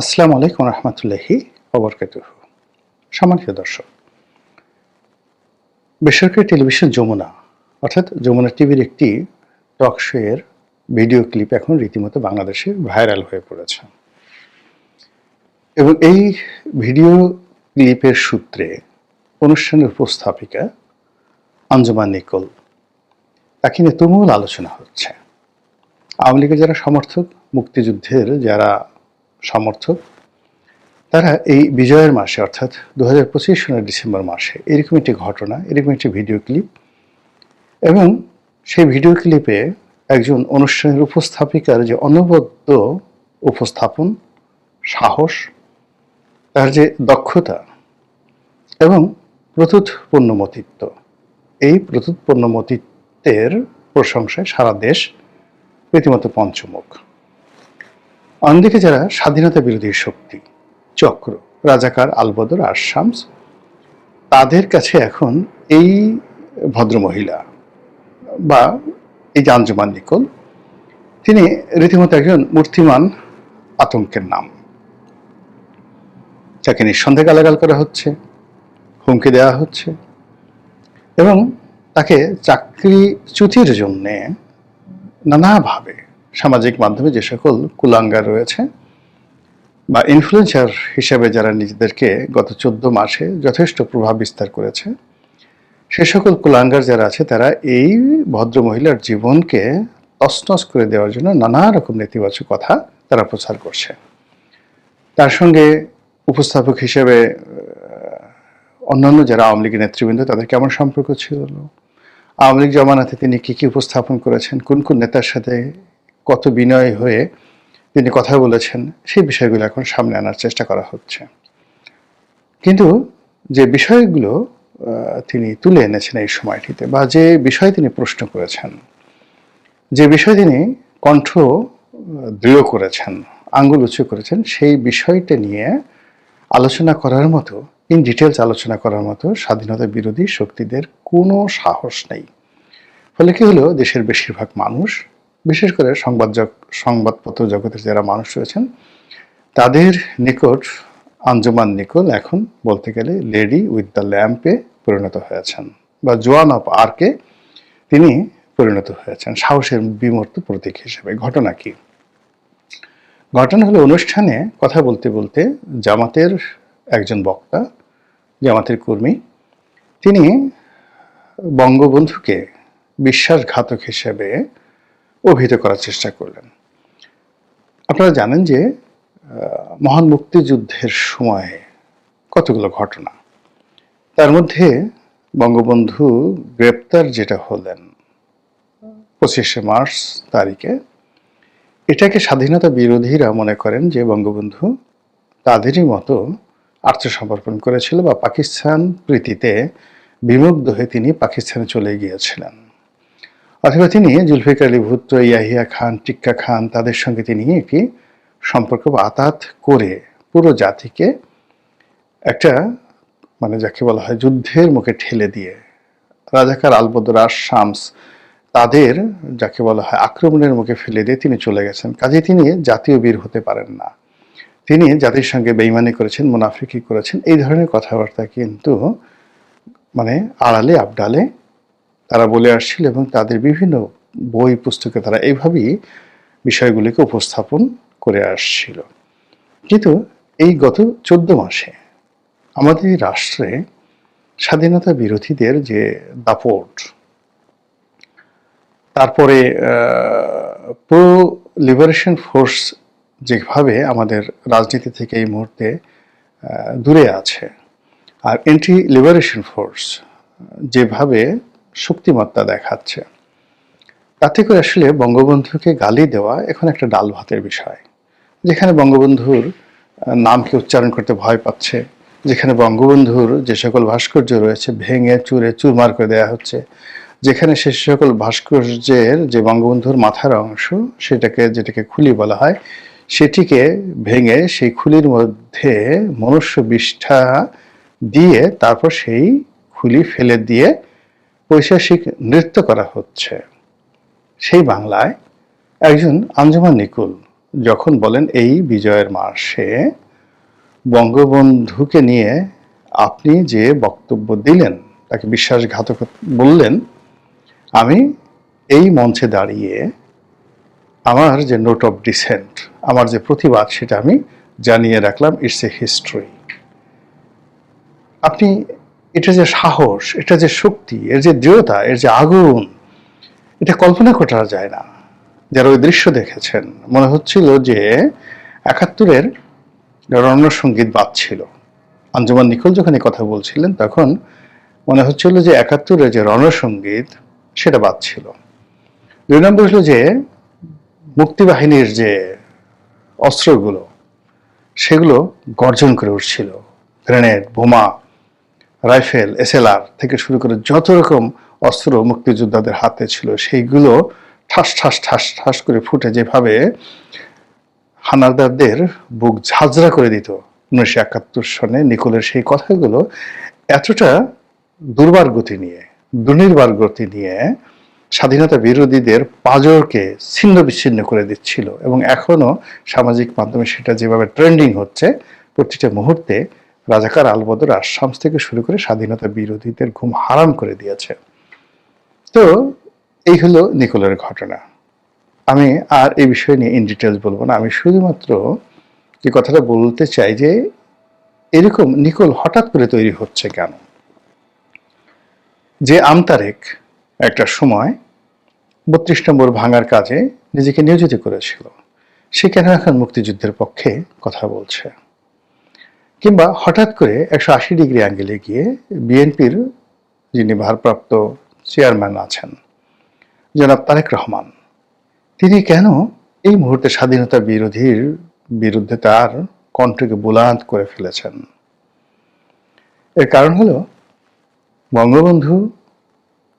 আসসালামু আলাইকুম রহমতুল্লাহি অবরকাত সম্মানিত দর্শক, বেসরকারি টেলিভিশন যমুনা, অর্থাৎ যমুনা টিভির একটি টক শোয়ের ভিডিও ক্লিপ এখন রীতিমতো বাংলাদেশে ভাইরাল হয়ে পড়েছে। এবং এই ভিডিও ক্লিপের সূত্রে অনুষ্ঠানের উপস্থাপিকা আঞ্জুমান নিকল তাকে নিয়ে তুমুল আলোচনা হচ্ছে। আওয়ামী লীগের যারা সমর্থক, মুক্তিযুদ্ধের যারা সমর্থক তারা এই বিজয়ের মাসে, অর্থাৎ দু হাজার পঁচিশ সনের ডিসেম্বর মাসে এরকম একটি ঘটনা, এরকম একটি ভিডিও ক্লিপ এবং সেই ভিডিও ক্লিপে একজন অনুষ্ঠানের উপস্থাপিকার যে অনবদ্য উপস্থাপন, সাহস, তার যে দক্ষতা এবং প্রতুত পূর্ণমতিত্ব এই প্রতুত পূর্ণমতিত্বের প্রশংসায় সারা দেশ রীতিমতো পঞ্চমুখ। অন্যদিকে যারা স্বাধীনতা বিরোধী শক্তি, চক্র, রাজাকার আলবদর আর শামস, তাদের কাছে এখন এই ভদ্রমহিলা বা এই যে আঞ্জুমান নিকল, তিনি রীতিমতো একজন মূর্তিমান আতঙ্কের নাম। তাকে নিঃসন্দেহে গালাগাল করা হচ্ছে, হুমকি দেওয়া হচ্ছে এবং তাকে চাকরিচ্যুতির জন্যে নানাভাবে সামাজিক মাধ্যমে যে সকল কুলাঙ্গার রয়েছে বা ইনফ্লুয়েন্সার হিসেবে যারা নিজেদেরকে গত চোদ্দ মাসে যথেষ্ট প্রভাব বিস্তার করেছে, সে সকল কুলাঙ্গার যারা আছে, তারা এই ভদ্র মহিলার জীবনকে তছনছ করে দেওয়ার জন্য নানা রকম নেতিবাচক কথা তারা প্রচার করছে। তার সঙ্গে উপস্থাপক হিসেবে অন্যান্য যারা আওয়ামী লীগের নেতৃবৃন্দ, তাদের কেমন সম্পর্ক ছিল? আওয়ামী লীগ জমানাতে তিনি কি কি উপস্থাপন করেছেন? কোন কোন নেতার সাথে কত বিনয় হয়ে তিনি কথা বলেছেন, সেই বিষয়গুলো এখন সামনে আনার চেষ্টা করা হচ্ছে। কিন্তু যে বিষয়গুলো তিনি তুলে এনেছেন এই সময়টিতে বা যে বিষয় তিনি প্রশ্ন করেছেন, যে বিষয় তিনি কণ্ঠ দৃঢ় করেছেন, আঙ্গুল উঁচু করেছেন, সেই বিষয়টা নিয়ে আলোচনা করার মতো ইন ডিটেলস আলোচনা করার মতো স্বাধীনতা বিরোধী শক্তিদের কোনো সাহস নেই। ফলে কি হলো? দেশের বেশিরভাগ মানুষ বিশেষ করে সংবাদ সংবাদপত্র জগতের যারা মানুষ রয়েছেন, তাদের নিকট, আঞ্জুমান নিকল এখন বলতে গেলে লেডি উইথ দ্য ল্যাম্পে পরিণত হয়েছেন বা জোয়ান অফ আর্কে তিনি পরিণত হয়েছেন, সাহসের বিমূর্ত প্রতীক হিসেবে। ঘটনা কি? ঘটনা হলো অনুষ্ঠানে কথা বলতে বলতে জামাতের একজন বক্তা, জামাতের কর্মী, তিনি বঙ্গবন্ধুকে বিশ্বাসঘাতক হিসেবে অভিহিত করার চেষ্টা করলেন। আপনারা জানেন যে মহান মুক্তিযুদ্ধের সময়ে কতগুলো ঘটনা। তার মধ্যে বঙ্গবন্ধু গ্রেপ্তার যেটা হলেন পঁচিশে মার্চ তারিখে, এটাকে স্বাধীনতা বিরোধীরা মনে করেন যে বঙ্গবন্ধু তাদেরই মতো আত্মসমর্পণ করেছিল বা পাকিস্তান প্রীতিতে বিমুগ্ধ হয়ে তিনি পাকিস্তানে চলে গিয়েছিলেন। অথবা তিনি জুলফিকার আলী ভুট্টো, ইয়াহিয়া খান, টিক্কা খান তাদের সঙ্গে তিনি একটি সম্পর্ক আতাত করে পুরো জাতিকে একটা মানে যাকে বলা হয় যুদ্ধের মুখে ঠেলে দিয়ে রাজাকার আলবদর শামস তাদের যাকে বলা হয় আক্রমণের মুখে ফেলে দিয়ে তিনি চলে গেছেন। কাজে তিনি জাতীয় বীর হতে পারেন না। তিনি জাতির সঙ্গে বেইমানি করেছেন, মুনাফিকি করেছেন, এই ধরনের কথাবার্তা কিন্তু মানে আড়ালে, আবডালে তারা বলে আসছিল এবং তাদের বিভিন্ন বই পুস্তকে তারা এইভাবেই বিষয়গুলিকে উপস্থাপন করে আসছিল। কিন্তু এই গত চোদ্দ মাসে আমাদের রাষ্ট্রে স্বাধীনতা বিরোধীদের যে দাপট, তারপরে প্রো লিবারেশন ফোর্স যেভাবে আমাদের রাজনীতি থেকে এই মুহূর্তে দূরে আছে, আর এন্টি লিবারেশন ফোর্স যেভাবে শক্তিমত্তা দেখাচ্ছে। তাতে করে আসলে বঙ্গবন্ধুকে গালি দেওয়া এখন একটা ডাল ভাতের বিষয়। যেখানে বঙ্গবন্ধুর নামকে উচ্চারণ করতে ভয় পাচ্ছে, যেখানে বঙ্গবন্ধুর যে সকল ভাস্কর্য রয়েছে ভেঙে, চুরে, চুরমার করে দেওয়া হচ্ছে, যেখানে সে সকল ভাস্কর্যের যে বঙ্গবন্ধুর মাথার অংশ, সেটাকে, যেটাকে খুলি বলা হয়, সেটিকে ভেঙে সেই খুলির মধ্যে মনুষ্য বিষ্ঠা দিয়ে তারপর সেই খুলি ফেলে দিয়ে পৈশাসিক নৃত্য করা হচ্ছে। সেই বাংলায় একজন আঞ্জুমান নিকুল যখন বলেন, এই বিজয়ের মাসে বঙ্গবন্ধুকে নিয়ে আপনি যে বক্তব্য দিলেন, তাকে বিশ্বাসঘাতক বললেন, আমি এই মঞ্চে দাঁড়িয়ে আমার যে নোট অফ ডিসেন্ট আমার যে প্রতিবাদ, সেটা আমি জানিয়ে রাখলাম ইটস এ হিস্ট্রি আপনি এটা যে সাহস, এটা যে শক্তি, এর যে দৃঢ়তা, এর যে আগুন, এটা কল্পনা করা যায় না। যারা ওই দৃশ্য দেখেছেন, মনে হচ্ছিল যে একাত্তরের রণসঙ্গীত বাজছিল। আঞ্জুমান নিখোল যখন এই কথা বলছিলেন, তখন মনে হচ্ছিল যে একাত্তরের যে রণসঙ্গীত সেটা বাজছিল। দুই নম্বর হলো যে মুক্তিবাহিনীর যে অস্ত্রগুলো, সেগুলো গর্জন করে উঠছিল। গ্রেনেড, বোমা রাইফেল, এসএলআর থেকে শুরু করে যত রকম অস্ত্র মুক্তিযোদ্ধাদের হাতে ছিল, সেইগুলো ঠাস ঠাস ঠাস ঠাস করে ফুটে যেভাবে হানাদারদের বুক ঝাঁঝরা করে দিত। উনিশশো একাত্তর সনে নিকোলের সেই কথাগুলো এতটা দুর্বার গতি নিয়ে, দুর্নির্বার গতি নিয়ে স্বাধীনতা বিরোধীদের পাজরকে ছিন্ন বিচ্ছিন্ন করে দিচ্ছিল এবং এখনও সামাজিক মাধ্যমে সেটা যেভাবে ট্রেন্ডিং হচ্ছে, প্রতিটা মুহূর্তে রাজাকার আলবদর আসামস থেকে শুরু করে স্বাধীনতা বিরোধীদের ঘুম হারাম করে দিয়েছে। তো এই হলো নিকোলের ঘটনা। আমি আর এই বিষয় নিয়ে ইন ডিটেলস বলব না। আমি শুধুমাত্র যে কথাটা বলতে চাই যে এরকম নিকোল হঠাৎ করে তৈরি হচ্ছে কেন? যে আমতারেক একটা সময় বত্রিশ নম্বর ভাঙার কাজে নিজেকে নিয়োজিত করেছিল। সে কেন এখন মুক্তিযুদ্ধের পক্ষে কথা বলছে? কিংবা হঠাৎ করে একশো আশি ডিগ্রি অ্যাঙ্গেলে গিয়ে বিএনপির যিনি ভারপ্রাপ্ত চেয়ারম্যান আছেন, জনাব তারেক রহমান, তিনি কেন এই মুহূর্তে স্বাধীনতা বিরোধীর বিরুদ্ধে তার কণ্ঠকে বুলান্ত করে ফেলেছেন? এর কারণ হলো, বঙ্গবন্ধু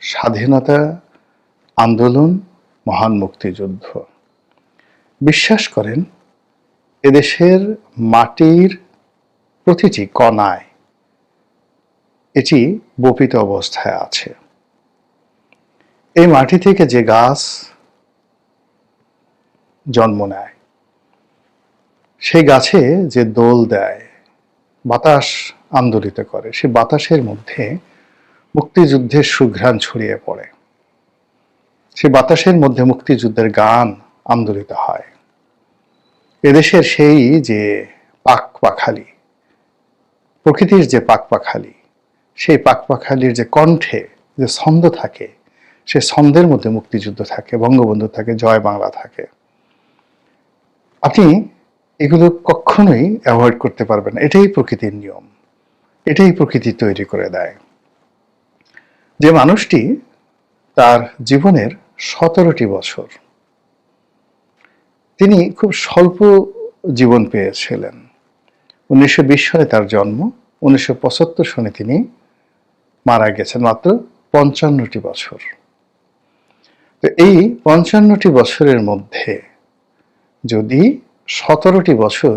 স্বাধীনতা আন্দোলন মহান মুক্তিযুদ্ধ। বিশ্বাস করেন, এদেশের মাটির প্রতিটি কণায় এটি বপিত অবস্থায় আছে। এই মাটি থেকে যে গাছ জন্ম নেয়, সেই গাছে যে দোল দেয়, বাতাস আন্দোলিত করে, সে বাতাসের মধ্যে মুক্তিযুদ্ধের সুঘ্রাণ ছড়িয়ে পড়ে। সে বাতাসের মধ্যে মুক্তিযুদ্ধের গান আন্দোলিত হয়। এদেশের সেই যে পাক পাখালি প্রকৃতির যে পাক পাখালি সেই পাকপাখালির যে কণ্ঠে যে ছন্দ থাকে, সে ছন্দের মধ্যে মুক্তিযুদ্ধ থাকে, বঙ্গবন্ধু থাকে, জয় বাংলা থাকে। আপনি এগুলো কখনোই অ্যাভয়েড করতে পারবেন এটাই প্রকৃতির নিয়ম। এটাই প্রকৃতি তৈরি করে দেয়। যে মানুষটি তার জীবনের সতেরোটি বছর, তিনি খুব স্বল্প জীবন পেয়েছিলেন। উনিশশো বিশ সালে তার জন্ম, উনিশশো সনে তিনি মারা গেছেন মাত্র পঞ্চান্নটি বছর। তো এই পঞ্চান্নটি বছরের মধ্যে যদি সতেরোটি বছর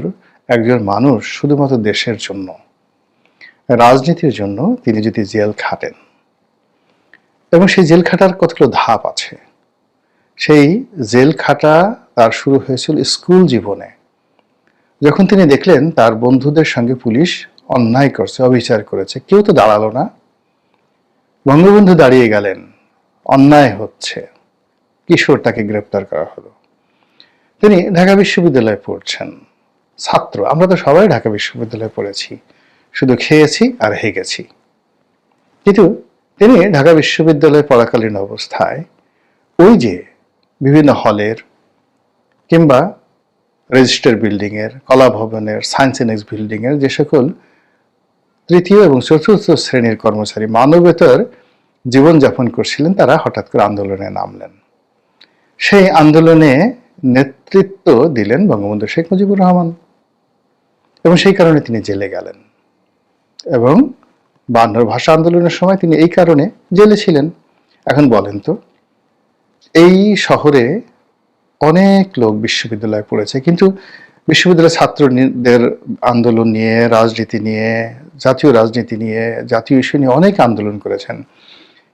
একজন মানুষ শুধুমাত্র দেশের জন্য, রাজনীতির জন্য তিনি যদি জেল খাটেন, এবং সেই জেল খাটার কতগুলো ধাপ আছে? সেই জেল খাটা তার শুরু হয়েছিল স্কুল জীবনে। যখন তিনি দেখলেন তার বন্ধুদের সঙ্গে পুলিশ অন্যায় করছে, অবিচার করেছে, কেউ তো দাঁড়াল না। বঙ্গবন্ধু দাঁড়িয়ে গেলেন, অন্যায় হচ্ছে। কিশোর তাকে গ্রেপ্তার করা হলো। তিনি ঢাকা বিশ্ববিদ্যালয়ে পড়ছেন। ছাত্র, আমরা তো সবাই ঢাকা বিশ্ববিদ্যালয়ে পড়েছি। শুধু খেয়েছি আর হেগেছি। কিন্তু তিনি ঢাকা বিশ্ববিদ্যালয়ে পড়াকালীন অবস্থায় ওই যে বিভিন্ন হলের কিংবা রেজিস্টার বিল্ডিংয়ের, কলা ভবনের, সায়েন্স এনেক্স বিল্ডিংয়ের যে সকল তৃতীয় এবং চতুর্থ শ্রেণির কর্মচারী মানবেতর জীবনযাপন করছিলেন, তারা হঠাৎ করে আন্দোলনে নামলেন। সেই আন্দোলনে নেতৃত্ব দিলেন বঙ্গবন্ধু শেখ মুজিবুর রহমান এবং সেই কারণে তিনি জেলে গেলেন এবং বান্নর ভাষা আন্দোলনের সময় তিনি এই কারণে জেলে ছিলেন। এখন বলেন তো, এই শহরে অনেক লোক বিশ্ববিদ্যালয়ে পড়েছে, কিন্তু বিশ্ববিদ্যালয়ের ছাত্রদের আন্দোলন নিয়ে, রাজনীতি নিয়ে, জাতীয় রাজনীতি নিয়ে, জাতীয় ইস্যু নিয়ে অনেক আন্দোলন করেছেন।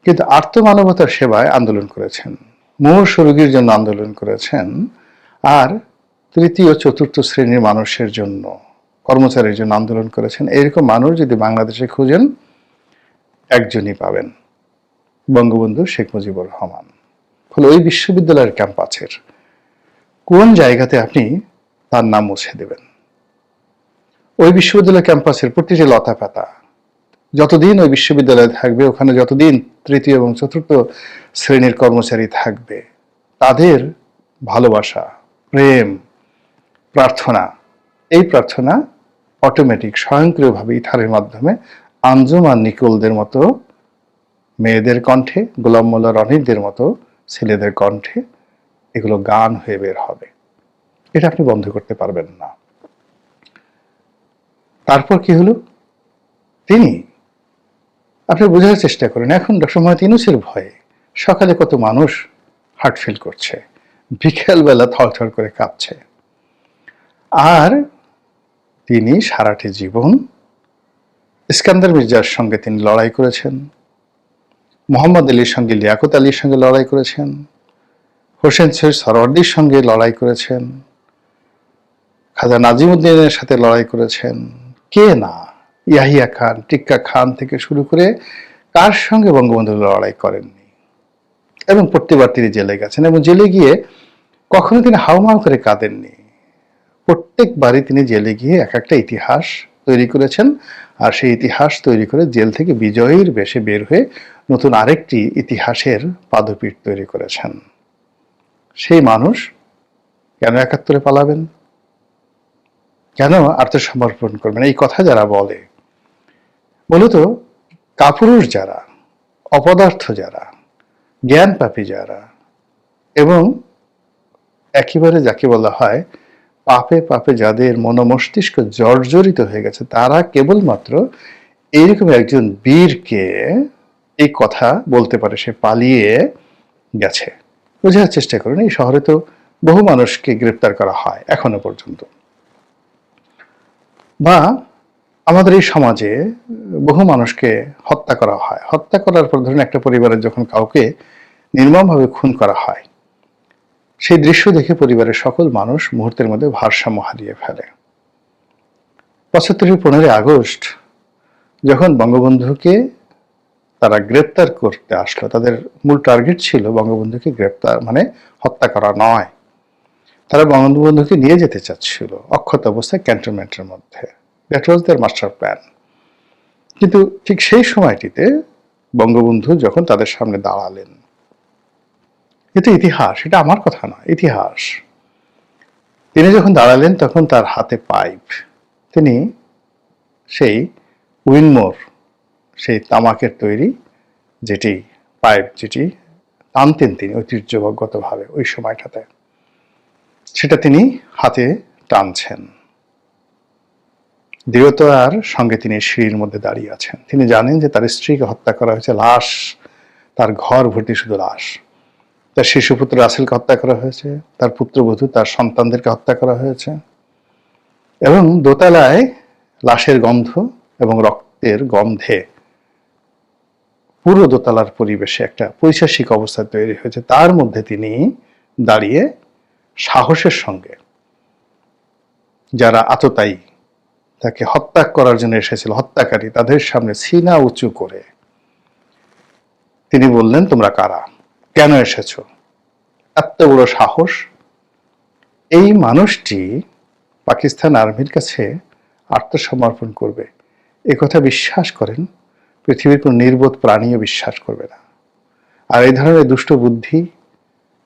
কিন্তু আত্মমানবতার সেবায় আন্দোলন করেছেন মূর্ষ রোগীর জন্য আন্দোলন করেছেন, আর তৃতীয়, চতুর্থ শ্রেণির মানুষের জন্য, কর্মচারীর জন্য আন্দোলন করেছেন। এরকম মানুষ যদি বাংলাদেশে খুঁজেন, একজনই পাবেন। বঙ্গবন্ধু শেখ মুজিবুর রহমান। ফলে ওই বিশ্ববিদ্যালয়ের ক্যাম্পাসের কোন জায়গাতে আপনি তার নাম মুছে দেবেন? ওই বিশ্ববিদ্যালয় ক্যাম্পাসের প্রতিটি লতা পাতা যতদিন ওই বিশ্ববিদ্যালয়ে থাকবে, ওখানে যতদিন তৃতীয় এবং চতুর্থ শ্রেণির কর্মচারী থাকবে, তাদের ভালোবাসা, প্রেম, প্রার্থনা, এই প্রার্থনা অটোমেটিক স্বয়ংক্রিয়ভাবে ইথারের মাধ্যমে আঞ্জুম আর নিকোলদের মতো মেয়েদের কণ্ঠে গোলাম মোল্লা রনিরদের মতো ছেলেদের কণ্ঠে এগুলো গান হয়ে বের হবে। এটা আপনি বন্ধ করতে পারবেন না। তারপর কি হলো? তিনি, আপনি বোঝার চেষ্টা করেন, এখন ডক্টর মোহাম্মদ ইনুসের ভয়ে সকালে কত মানুষ হার্ট ফিল করছে, বিকেলবেলা থরথর করে কাঁপছে। আর তিনি সারাটি জীবন ইস্কান্দার মির্জার সঙ্গে তিনি লড়াই করেছেন, মোহাম্মদ আলীর সঙ্গে লিয়াকত আলীর সঙ্গে লড়াই করেছেন হোসেন সৈয়দ সরওয়ার্দির সঙ্গে লড়াই করেছেন। খাজা নাজিমুদ্দিনের সাথে লড়াই করেছেন। কে না? ইয়াহিয়া খান, টিক্কা খান থেকে শুরু করে কার সঙ্গে বঙ্গবন্ধু লড়াই করেননি? এবং প্রত্যেকবার তিনি জেলে গেছেন এবং জেলে গিয়ে কখনো তিনি হাউমাউ করে কাঁদেননি। প্রত্যেকবারই তিনি জেলে গিয়ে এক একটা ইতিহাস তৈরি করেছেন আর সেই ইতিহাস তৈরি করে জেল থেকে বিজয়ীর বেশে বের হয়ে নতুন আরেকটি ইতিহাসের পাদপীঠ তৈরি করেছেন। সেই মানুষ কেন একাত্তরে পালাবেন? কেন আত্মসমর্পণ করবেন? এই কথা যারা বলে, মূলত কাপুরুষ যারা, অপদার্থ যারা জ্ঞান পাপী যারা, এবং একেবারে যাকে বলা হয় পাপে পাপে যাদের মনোমস্তিষ্ক জর্জরিত হয়ে গেছে, তারা কেবলমাত্র এইরকম একজন বীরকে এই কথা বলতে পারে, সে পালিয়ে গেছে। বোঝার চেষ্টা করুন, এই শহরে তো বহু মানুষকে গ্রেপ্তার করা হয় এখনও পর্যন্ত। বা আমাদের এই সমাজে বহু মানুষকে হত্যা করা হয়। হত্যা করার পর ধরুন একটা পরিবারের যখন কাউকে নির্মমভাবে খুন করা হয়, সেই দৃশ্য দেখে পরিবারের সকল মানুষ মুহূর্তের মধ্যে ভারসাম্য হারিয়ে ফেলে। পঁচাত্তরের পনেরোই আগস্ট যখন বঙ্গবন্ধুকে তারা গ্রেপ্তার করতে আসলো। তাদের মূল টার্গেট ছিল বঙ্গবন্ধুকে গ্রেপ্তার মানে হত্যা করা নয়। তারা বঙ্গবন্ধুকে নিয়ে যেতে চাচ্ছিল অক্ষত অবস্থায় ক্যান্টনমেন্টের মধ্যে। That was their master plan কিন্তু ঠিক সেই সময়টিতে বঙ্গবন্ধু যখন তাদের সামনে দাঁড়ালেন, এটা ইতিহাস, এটা আমার কথা নয়, ইতিহাস। তিনি যখন দাঁড়ালেন তখন তার হাতে পাইপ। তিনি সেই উইনমোর সেই তামাকের তৈরি যেটি পাইপ যেটি টানতেন তিনি ঐতিহ্যগতভাবে ওই সময়টাতে। সেটা তিনি হাতে টানছেন। দৃঢ়তার সঙ্গে তিনি সিঁড়ির মধ্যে দাঁড়িয়ে আছেন। তিনি জানেন যে তার স্ত্রীকে হত্যা করা হয়েছে, লাশ, তার ঘর ভর্তি শুধু লাশ। তার শিশুপুত্র রাসেলকে হত্যা করা হয়েছে, তার পুত্রবধূ, তার সন্তানদেরকে হত্যা করা হয়েছে এবং দোতলায় লাশের গন্ধ এবং রক্তের গন্ধে পুরো দোতলার পরিবেশে একটা পৈশাসিক অবস্থা তৈরি হয়েছে। তার মধ্যে তিনি দাঁড়িয়ে সাহসের সঙ্গে যারা আততায়ী, তাকে হত্যা করার জন্য এসেছিল, হত্যাকারী, তাদের সামনে সিনা উঁচু করে তিনি বললেন, তোমরা কারা? কেন এসেছ? এত বড় সাহস? এই মানুষটি পাকিস্তান আর্মির কাছে আত্মসমর্পণ করবে। কথা বিশ্বাস করেন পৃথিবীর কোনো নির্বোধ প্রাণীও বিশ্বাস করবে না। আর এই ধরনের দুষ্ট বুদ্ধি,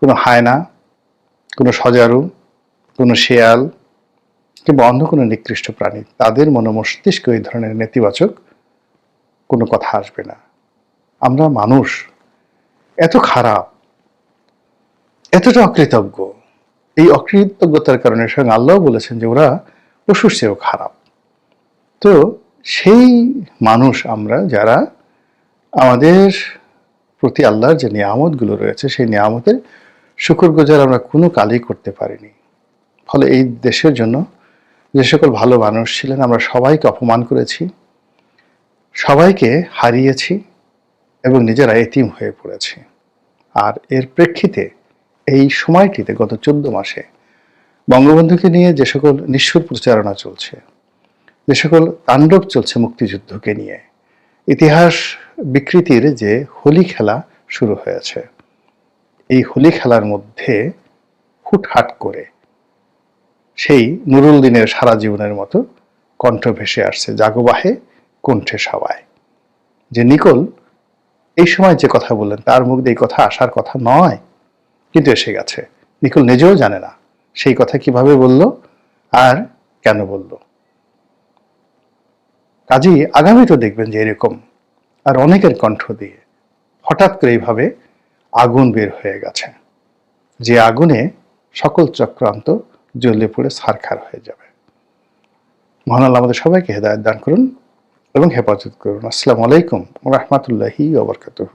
কোনো হায়না, কোনো সজারু, কোনো শেয়াল কিংবা অন্য কোনো নিকৃষ্ট প্রাণী, তাদের মনোমস্তিষ্ক এই ধরনের নেতিবাচক কোনো কথা আসবে না। আমরা মানুষ এত খারাপ, এতটা অকৃতজ্ঞ। এই অকৃতজ্ঞতার কারণে স্বয়ং আল্লাহ বলেছেন যে ওরা পশুর চেয়েও খারাপ। তো সেই মানুষ আমরা যারা আমাদের প্রতি আল্লাহর যে নিয়ামতগুলো রয়েছে, সেই নিয়ামতের শুকর গোজার আমরা কোনো কালই করতে পারিনি। ফলে এই দেশের জন্য যে সকল ভালো মানুষ ছিলেন, আমরা সবাইকে অপমান করেছি, সবাইকে হারিয়েছি এবং নিজেরা এতিম হয়ে পড়েছি। আর এর প্রেক্ষিতে এই সময়টিতে গত চোদ্দ মাসে বঙ্গবন্ধুকে নিয়ে যে সকল নিষ্ঠুর প্রচারণা চলছে যে সকল তাণ্ডব চলছে মুক্তিযুদ্ধকে নিয়ে, ইতিহাস বিকৃতির যে হোলি খেলা শুরু হয়েছে, এই হোলি খেলার মধ্যে হুটহাট করে সেই নুরুল দিনের সারা জীবনের মতো কণ্ঠ ভেসে আসছে জাগবাহে কণ্ঠে সবাই যে নিকোল, এই সময় যে কথা বললেন, তার মুখ দিয়ে এই কথা আসার কথা নয়, কিন্তু এসে গেছে। নিকোল নিজেও জানে না, সেই কথা কীভাবে বলল আর কেন বলল। কাজেই আগামীতেও দেখবেন যে এরকম আর অনেকের কণ্ঠ দিয়ে হঠাৎ করে এইভাবে আগুন বের হয়ে গেছে, যে আগুনে সকল চক্রান্ত জ্বলে পড়ে সারখার হয়ে যাবে। মহান আল্লাহ আমাদের সবাইকে হেদায়ত দান করুন এবং হেফাজত করুন। আসসালামু আলাইকুম রহমতুল্লাহি ওবরকাতুহ